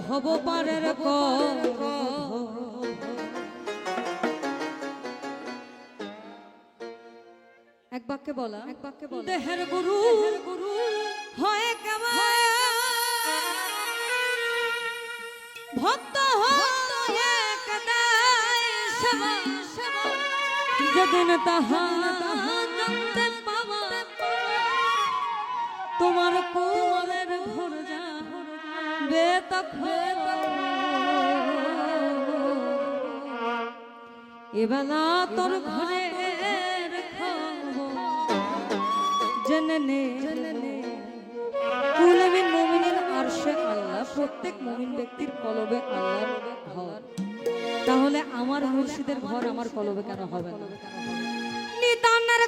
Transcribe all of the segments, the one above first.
ভব পারের এক বাক্যে বলা এক বাক্যে দেহের গুরু গুরু ভক্ত হয় কদা সেবা। সেবা তোমার কো এবেলা তোর ঘরে জননে আল্লাহ, প্রত্যেক মমিন ব্যক্তির কলবে ঘর। তাহলে আমার মুর্শিদের ঘর আমার কলবে কেন হবে না? নিতান্নার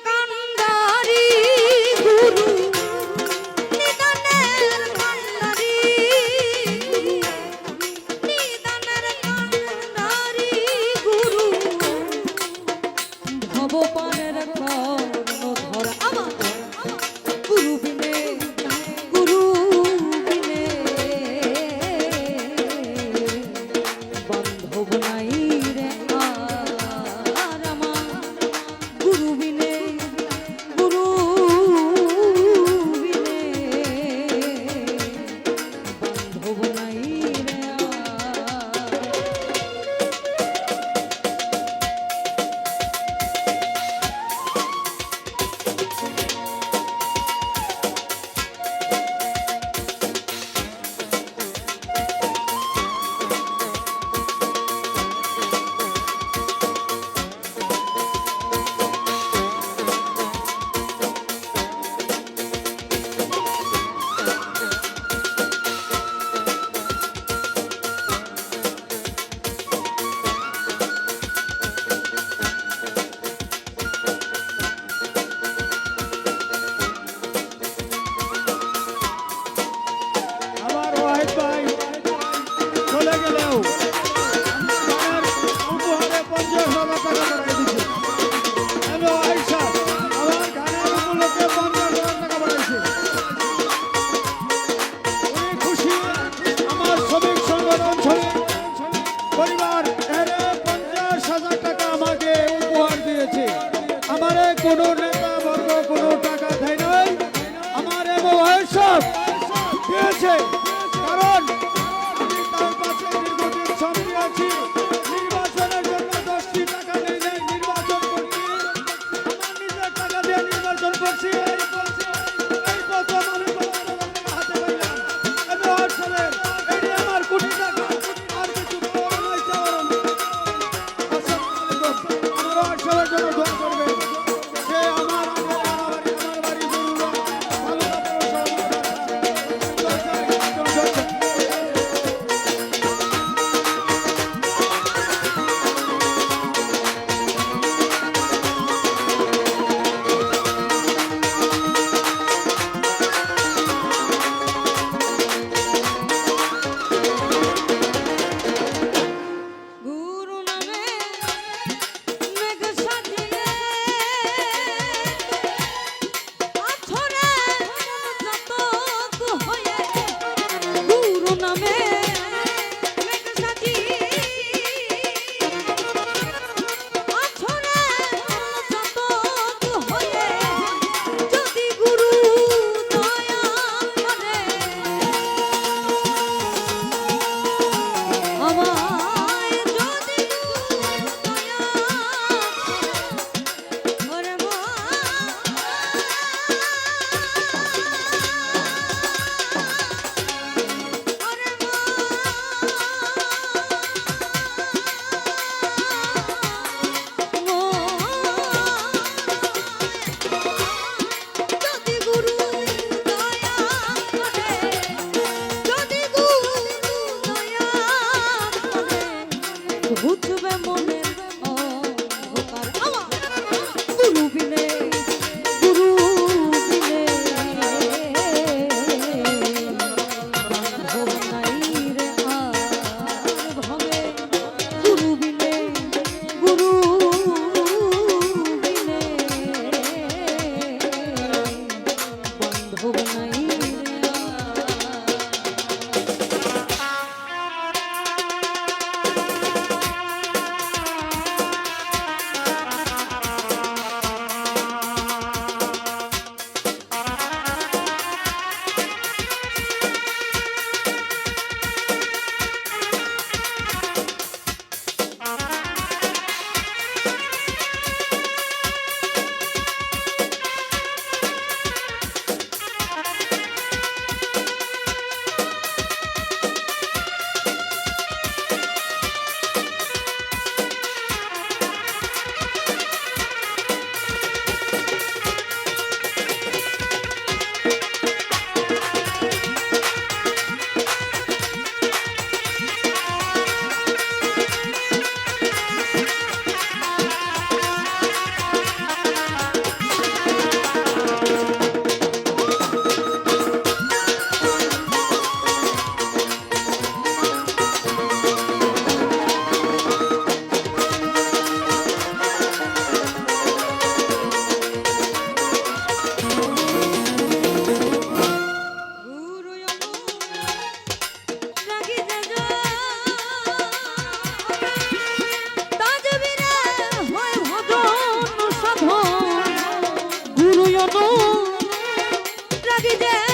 Bak de